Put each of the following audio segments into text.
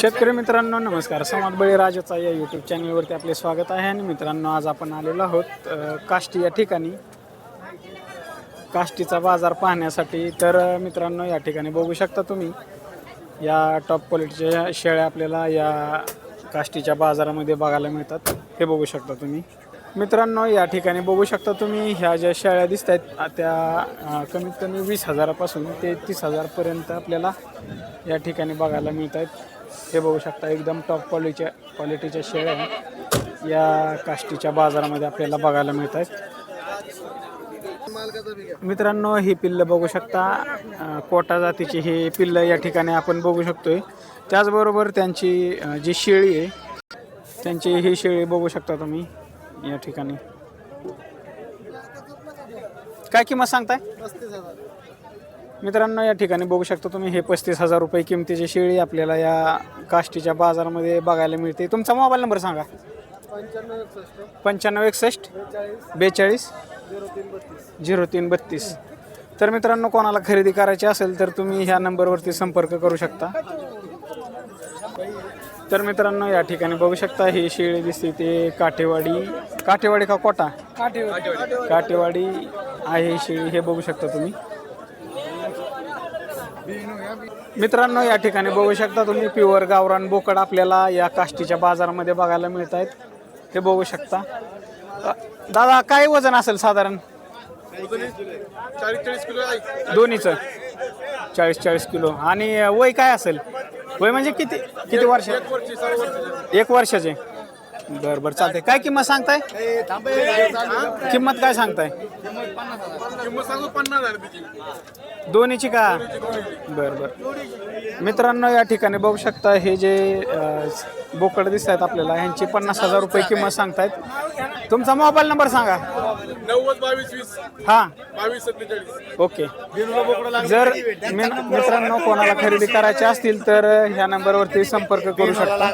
शेतकरी मित्रांनो नमस्कार. समाज बळीराजाचा या यूट्यूब चॅनलवरती आपले स्वागत आहे. आणि मित्रांनो आज आपण आलेलो आहोत काष्टी या ठिकाणी. काष्टीचा बाजार पाहण्यासाठी. तर मित्रांनो या ठिकाणी बघू शकता तुम्ही या टॉप क्वालिटीच्या शेळ्या आपल्याला या काष्टीच्या बाजारामध्ये बघायला मिळतात. हे बघू शकता तुम्ही. मित्रांनो या ठिकाणी बघू शकता तुम्ही ह्या ज्या शेळ्या दिसत आहेत त्या कमीत कमी वीस हजारापासून ते तीस हजारपर्यंत आपल्याला या ठिकाणी बघायला मिळत आहेत हे बघू शकता एकदम टॉप क्वालिटीच्या क्वालिटीच्या शेळ्या या काष्टीच्या बाजारामध्ये आपल्याला बघायला मिळत आहेत मित्रांनो ही पिल्लं बघू शकता. कोटा जातीची ही पिल्लं या ठिकाणी आपण बघू शकतोय. त्याचबरोबर त्यांची जी शेळी आहे त्यांची ही शेळी बघू शकता तुम्ही या ठिकाणी. काय किंमत सांगताय? मित्रांनो या ठिकाणी बघू शकता तुम्ही हे पस्तीस हजार रुपये किमतीची शेळी आपल्याला या काष्टीच्या बाजारामध्ये बघायला मिळते. तुमचा मोबाईल नंबर सांगा. पंच्याण्णव एकसष्ट बेचाळीस झिरो तीन बत्तीस. तर मित्रांनो कोणाला खरेदी करायची असेल तर तुम्ही ह्या नंबरवरती संपर्क करू शकता. तर मित्रांनो या ठिकाणी बघू शकता ही शेळी दिसते ते काठेवाडी. काठेवाडी का कोटा? काठेवाडी. आहे ही शेळी हे बघू शकता तुम्ही. मित्रांनो या ठिकाणी बघू शकता तुम्ही प्युअर गावरान बोकड आपल्याला या काष्टीच्या बाजारामध्ये बघायला मिळत आहेत हे बघू शकता. दादा काय वजन असेल साधारण? दोन्हीच. चाळीस दोन्हीचं चाळीस चाळीस किलो. आणि वय काय असेल? वय म्हणजे किती किती वर्ष? वर्षी वर्षाचे एक वर्षाचे. बरं बरं चालतंय. काय किंमत सांगताय? किंमत काय सांगताय? दोन्हीची का? बरं बरं. मित्रांनो या ठिकाणी बघू शकता हे जे बोकड दिसत आहेत आपल्याला ह्यांची पन्नास हजार रुपये किंमत सांगतायत. तुमचा मोबाईल नंबर सांगा. नव्वद बावीस वीस. हां. बावीस सत्तेचाळीस. ओके. जर मिन- मित्रांनो कोणाला खरेदी करायची असतील तर ह्या नंबरवरती संपर्क करू शकता.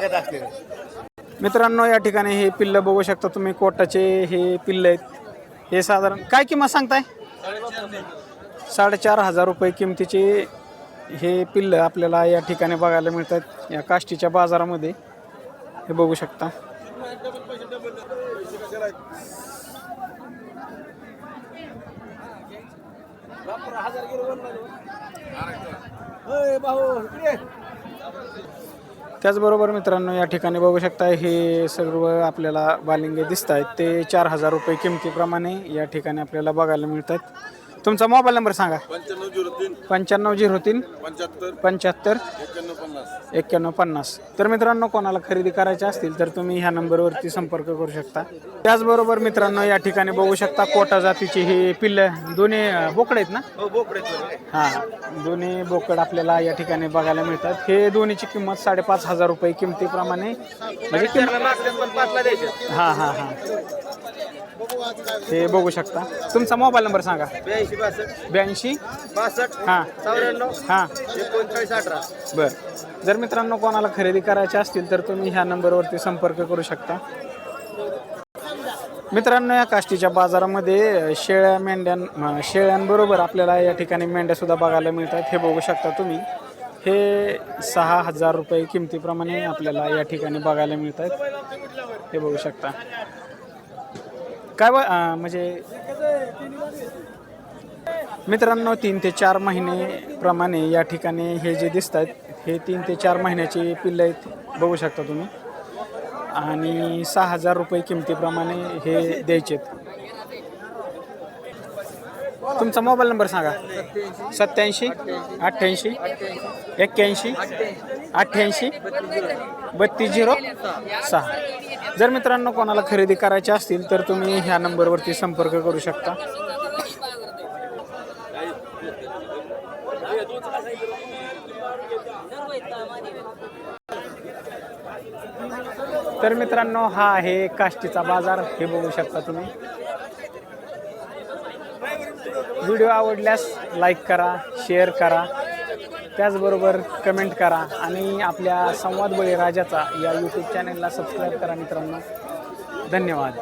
मित्रांनो या ठिकाणी हे पिल्लं बघू शकता तुम्ही कोटाचे हे पिल्लं आहेत. हे साधारण काय किंमत सांगताय? साडेचार हजार रुपये किमतीचे हे पिल्लं आपल्याला या ठिकाणी बघायला मिळतात या काष्टीच्या बाजारामध्ये. हे बघू शकता. त्याचबरोबर मित्रांनो या ठिकाणी बघू शकता हे सर्व आपल्याला बालिंगे दिसत आहेत ते चार हजार रुपये किमतीप्रमाणे या ठिकाणी आपल्याला बघायला मिळतात. तुमचा मोबाईल नंबर सांगा. पंच्याण्णव झिरो तीन. पंच्याण्णव झिरो तीन. पंच्याहत्तर. पंच्याहत्तर. एक्क्याण्णव पन्नास. एक्क्याण्णव पन्नास. तर मित्रांनो कोणाला खरेदी करायची असतील तर तुम्ही ह्या नंबरवरती संपर्क करू शकता. त्याचबरोबर मित्रांनो या ठिकाणी बघू शकता कोटा जातीची ही पिल्लं दोन्ही बोकड आहेत ना? हां दोन्ही बोकड आपल्याला या ठिकाणी बघायला मिळतात. हे दोन्हीची किंमत साडेपाच हजार रुपये किमतीप्रमाणे. म्हणजे हां हां हां. हे बघू शकता. तुमचा मोबाईल नंबर सांगा. ब्याऐंशी बासष्ट. ब्याऐंशी? बासष्ट. हां. चौऱ्याण्णव. हां. एकोणचाळीस अठरा. बर. जर मित्रांनो कोणाला खरेदी करायची असतील तर तुम्ही ह्या नंबरवरती संपर्क करू शकता. मित्रांनो या काष्टीच्या बाजारामध्ये शेळ्या मेंढ्यां शेळ्यांबरोबर आपल्याला या ठिकाणी मेंढ्यासुद्धा बघायला मिळतात. हे बघू शकता तुम्ही. हे सहा हजार रुपये किमतीप्रमाणे आपल्याला या ठिकाणी बघायला मिळतात. हे बघू शकता. काय व- म्हणजे मित्रांनो तीन ते चार महिने या ठिकाणी हे जे दिसत आहेत हे तीन ते चार महिन्याचे पिल्लं आहेत बघू शकता तुम्ही. आणि सहा हजार रुपये किमतीप्रमाणे हे द्यायचे आहेत तुमचा मोबाईल नंबर सांगा. सत्याऐंशी अठ्ठ्याऐंशी एक्क्याऐंशी अठ्ठ्याऐंशी बत्तीस झिरो सहा. जर मित्रांनो कोणाला खरेदी करायची असतील तर तुम्ही ह्या नंबरवरती संपर्क करू शकता. तर मित्रांनो हा आहे काष्टीचा बाजार. हे बघू शकता तुम्ही. व्हिडिओ आवडल्यास लाईक करा शेअर करा त्याचबरोबर कमेंट करा आणि आपल्या संवाद बळीराजाचा या यूट्यूब चॅनलला सबस्क्राईब करा मित्रांनो. धन्यवाद.